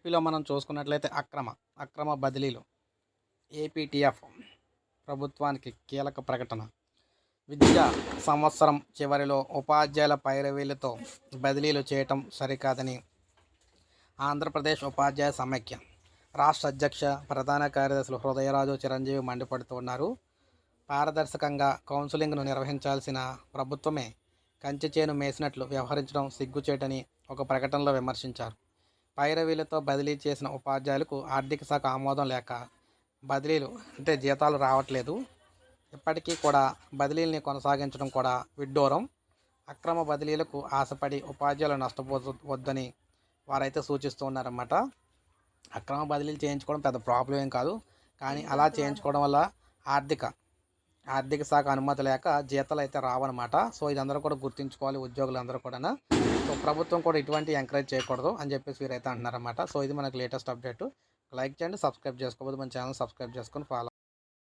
ఏపీలో మనం చూసుకున్నట్లయితే అక్రమ అక్రమ బదిలీలు. ఏపీటీఎఫ్ ప్రభుత్వానికి కీలక ప్రకటన. విద్యా సంవత్సరం చివరిలో ఉపాధ్యాయుల పైరవీలతో బదిలీలు చేయటం సరికాదని ఆంధ్రప్రదేశ్ ఉపాధ్యాయ సమైక్య రాష్ట్ర అధ్యక్ష ప్రధాన కార్యదర్శులు హృదయరాజు చిరంజీవి మండిపడుతున్నారు పారదర్శకంగా కౌన్సిలింగ్ను నిర్వహించాల్సిన ప్రభుత్వమే కంచి చేను మేసినట్లు వ్యవహరించడం సిగ్గుచేటని ఒక ప్రకటనలో విమర్శించారు. పైరవీలతో బదిలీ చేసిన ఉపాధ్యాయులకు ఆర్థిక శాఖ ఆమోదం లేక బదిలీలు అంటే జీతాలు రావట్లేదు. ఇప్పటికీ కూడా బదిలీల్ని కొనసాగించడం కూడా విడ్డూరం. అక్రమ బదిలీలకు ఆశపడి ఉపాధ్యాయులు నష్టపోవద్దని వారైతే సూచిస్తూ ఉన్నారన్నమాట. అక్రమ బదిలీలు చేయించుకోవడం పెద్ద ప్రాబ్లం ఏం కాదు. కానీ అలా చేయించుకోవడం వల్ల ఆర్థిక ఆర్థిక శాఖ అనుమతి లేక జీతాలు అయితే రావన్నమాట. సో ఇదందరూ కూడా గుర్తుంచుకోవాలి ఉద్యోగులందరూ కూడా సో ప్రభుత్వం కూడా ఇటువంటి ఎంకరేజ్ చేయకూడదు అని చెప్పేసి వీరైతే అంటున్నారన్నమాట. సో ఇది మనకి లేటెస్ట్ అప్డేట్ లైక్ చేయండి సబ్స్క్రైబ్ చేసుకోకపోతే మన ఛానల్ సబ్స్క్రైబ్ చేసుకొని ఫాలో